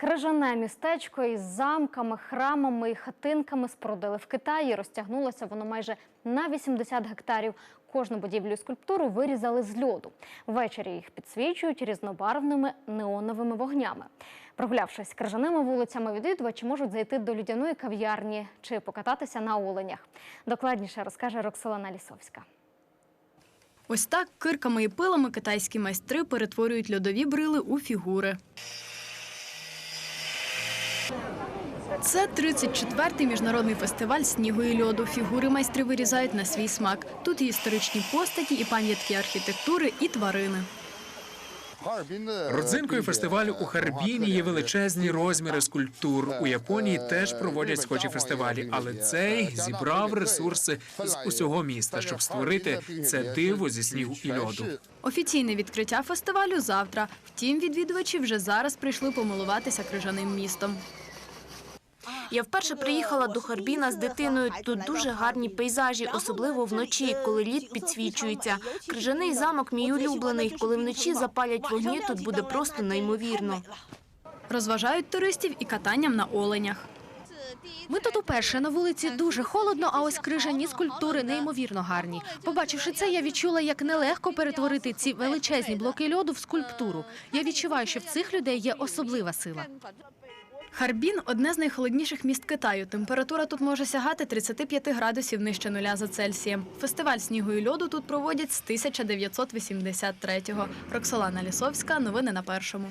Крижане містечко із замками, храмами і хатинками спорудили в Китаї. Розтягнулося воно майже на 80 гектарів. Кожну будівлю і скульптуру вирізали з льоду. Ввечері їх підсвічують різнобарвними неоновими вогнями. Прогулявшись крижаними вулицями, відвідувачі можуть зайти до людяної кав'ярні чи покататися на оленях. Докладніше розкаже Роксолана Лісовська. Ось так кирками і пилами китайські майстри перетворюють льодові брили у фігури. Це 34-й міжнародний фестиваль снігу і льоду. Фігури майстри вирізають на свій смак. Тут і історичні постаті, і пам'ятки архітектури, і тварини. Родзинкою фестивалю у Харбіні є величезні розміри скульптур. У Японії теж проводять схожі фестивалі, але цей зібрав ресурси з усього міста, щоб створити це диво зі снігу і льоду. Офіційне відкриття фестивалю завтра. Втім, відвідувачі вже зараз прийшли помилуватися крижаним містом. Я вперше приїхала до Харбіна з дитиною. Тут дуже гарні пейзажі, особливо вночі, коли лід підсвічується. Крижаний замок мій улюблений. Коли вночі запалять вогні, тут буде просто неймовірно. Розважають туристів і катанням на оленях. Ми тут уперше на вулиці дуже холодно, а ось крижані скульптури неймовірно гарні. Побачивши це, я відчула, як нелегко перетворити ці величезні блоки льоду в скульптуру. Я відчуваю, що в цих людей є особлива сила. Харбін одне з найхолодніших міст Китаю. Температура тут може сягати 35 градусів нижче нуля за Цельсієм. Фестиваль снігу і льоду тут проводять з 1983-го. Роксолана Лісовська. Новини на першому.